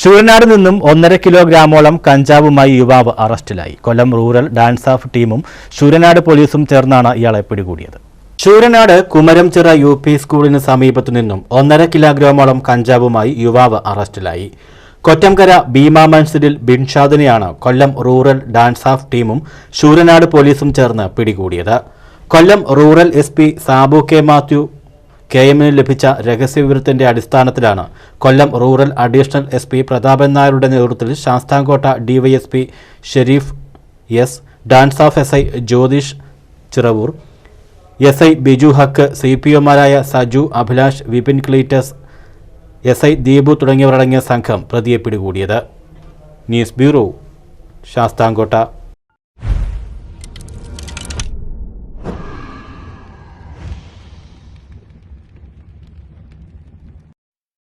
ശൂരനാട് നിന്നും ഒന്നര കിലോഗ്രാമോളം കഞ്ചാവുമായി യുവാവ് അറസ്റ്റിലായി. കൊല്ലം റൂറൽ ഡാൻസ് ഓഫ് ടീമും ശൂരനാട് പോലീസും ചേർന്നാണ് ഇയാളെ പിടികൂടിയത്. ശൂരനാട് കുമരംചിറ യു പി സ്കൂളിന് സമീപത്തു നിന്നും ഒന്നര കിലോഗ്രാമോളം കഞ്ചാവുമായി യുവാവ് അറസ്റ്റിലായി. കൊറ്റംകര ഭീമാ മൻസിഡിൽ ബിൻഷാദിനെയാണ് കൊല്ലം റൂറൽ ഡാൻസ് ഓഫ് ടീമും ശൂരനാട് പോലീസും ചേർന്ന് പിടികൂടിയത്. Kollam rural S P Sabu K Mathew K എമ്മിന് ലഭിച്ച രഹസ്യവിവരത്തിന്റെ അടിസ്ഥാനത്തിലാണ് Kollam rural additional S P Prathapan നായരുടെ നേതൃത്വത്തിൽ Sasthamkotta DYSP Shareef S DANSAF S I Jyothish Chiravoor S I Biju Haq C P ഒമാരായ Saju Abhilash Vipin Cleetus S I Deepu തുടങ്ങിയവരടങ്ങിയ സംഘം പ്രതിയെ പിടികൂടിയത്. News bureau Sasthamkotta.